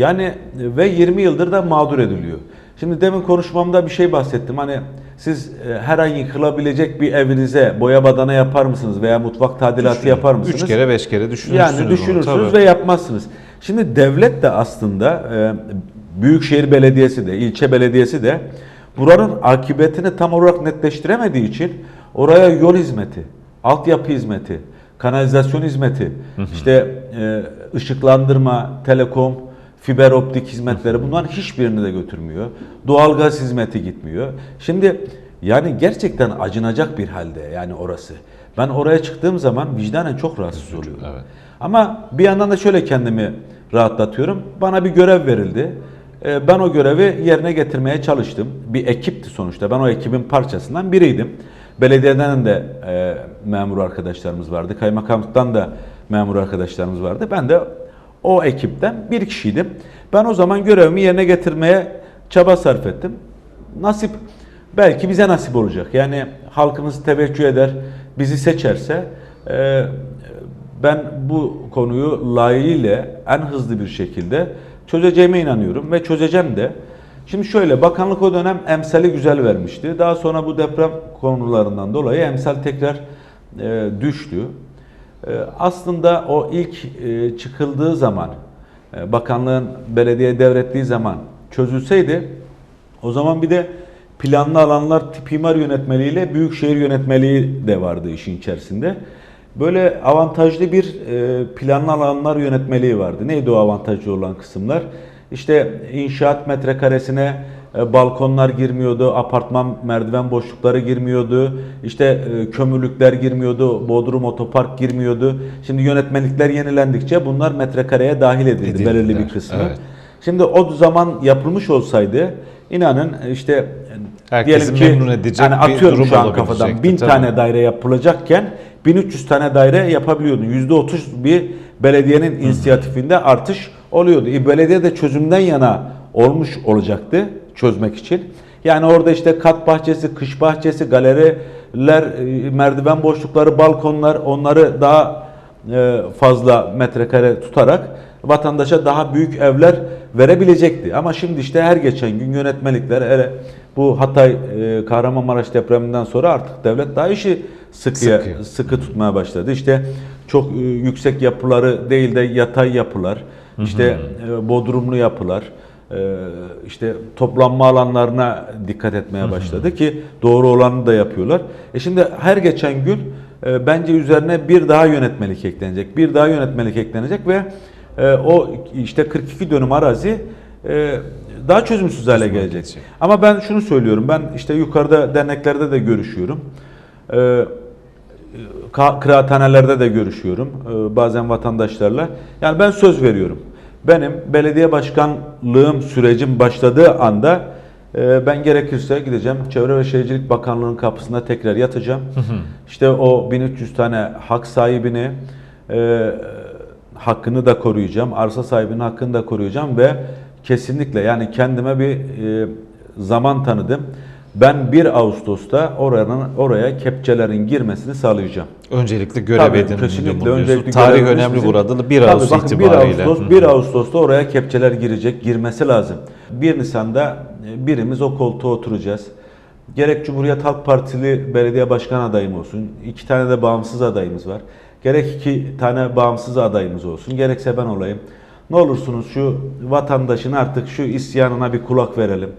Yani e, ve 20 yıldır da mağdur ediliyor. Şimdi demin konuşmamda bir şey bahsettim. Hani siz e, her an yıkılabilecek bir evinize boya badana yapar mısınız veya mutfak tadilatı yapar mısınız? Üç kere beş kere düşünürsünüz. Yani onu, düşünürsünüz tabii. ve yapmazsınız. Şimdi devlet de aslında e, Büyükşehir Belediyesi de, ilçe belediyesi de buranın akıbetini tam olarak netleştiremediği için oraya yol hizmeti, altyapı hizmeti, kanalizasyon hizmeti, işte ışıklandırma, telekom, fiber optik hizmetleri bunların hiçbirini de götürmüyor. Doğalgaz hizmeti gitmiyor. Şimdi yani gerçekten acınacak bir halde yani orası. Ben oraya çıktığım zaman vicdanen çok rahatsız oluyorum. Evet. Ama bir yandan da şöyle kendimi rahatlatıyorum. Bana bir görev verildi. Ee, Ben o görevi yerine getirmeye çalıştım. Bir ekipti sonuçta. Ben o ekibin parçasından biriydim. Belediyeden de e, memur arkadaşlarımız vardı. Kaymakamlıktan da memur arkadaşlarımız vardı. Ben de o ekipten bir kişiydim. Ben o zaman görevimi yerine getirmeye çaba sarf ettim. Nasip belki bize nasip olacak. Yani halkımız teveccüh eder, bizi seçerse e, ben bu konuyu layığıyla en hızlı bir şekilde çözeceğime inanıyorum ve çözeceğim de. Şimdi şöyle bakanlık o dönem emsali güzel vermişti. Daha sonra bu deprem konularından dolayı emsal tekrar e, düştü. E, aslında o ilk e, çıkıldığı zaman e, bakanlığın belediye devrettiği zaman çözülseydi o zaman bir de planlı alanlar tip imar yönetmeliğiyle büyükşehir yönetmeliği de vardı işin içerisinde. Böyle avantajlı bir e, planlı alanlar yönetmeliği vardı. Neydi o avantajlı olan kısımlar? İşte inşaat metrekaresine balkonlar girmiyordu, apartman merdiven boşlukları girmiyordu, işte e, kömürlükler girmiyordu, bodrum otopark girmiyordu. Şimdi yönetmelikler yenilendikçe bunlar metrekareye dahil edildi Edildiler, belirli bir kısmı. evet. Şimdi o zaman yapılmış olsaydı inanın işte Herkesi diyelim ki memnun edecek yani bir atıyorum durum şu an kafadan 1000 tabii. tane daire yapılacakken 1300 tane daire yapabiliyordun. %30 bir belediyenin inisiyatifinde artış oluyordu. E, belediye de çözümden yana olmuş olacaktı çözmek için. Yani orada işte kat bahçesi, kış bahçesi, galeriler, e, merdiven boşlukları, balkonlar onları daha e, fazla metrekare tutarak vatandaşa daha büyük evler verebilecekti. Ama şimdi işte her geçen gün yönetmelikler hele bu Hatay e, Kahramanmaraş depreminden sonra artık devlet daha işi sıkıya, Sıkıyor. sıkı tutmaya başladı. İşte çok yüksek yapıları değil de yatay yapılar, işte bodrumlu yapılar, işte toplanma alanlarına dikkat etmeye başladı ki doğru olanı da yapıyorlar. E şimdi her geçen gün e, bence üzerine bir daha yönetmelik eklenecek, bir daha yönetmelik eklenecek ve e, o işte 42 dönüm arazi e, daha çözümsüz hale gelecek. Ama ben şunu söylüyorum, ben işte yukarıda derneklerde de görüşüyorum. Kıraathanelerde de görüşüyorum bazen vatandaşlarla. Yani ben söz veriyorum. Benim belediye başkanlığım sürecim başladığı anda e, ben gerekirse gideceğim Çevre ve Şehircilik Bakanlığı'nın kapısında tekrar yatacağım. işte o 1300 tane hak sahibini e, hakkını da koruyacağım. Arsa sahibinin hakkını da koruyacağım ve kesinlikle yani kendime bir e, zaman tanıdım. Ben 1 Ağustos'ta oranın oraya kepçelerin girmesini sağlayacağım. Öncelikli görev Tabii, ediniminde kesinlikle Tarih önemli bizim- burada. 1 Tabii Ağustos bakın, 1 itibariyle. Ağustos, Hı. 1 Ağustos'ta oraya kepçeler girecek, girmesi lazım. 1 Nisan'da e, birimiz o koltuğa oturacağız. Gerek Cumhuriyet Halk Partili belediye başkan adayım olsun, iki tane de bağımsız adayımız var. Gerek iki tane bağımsız adayımız olsun, gerekse ben olayım. Ne olursunuz şu vatandaşın artık şu isyanına bir kulak verelim.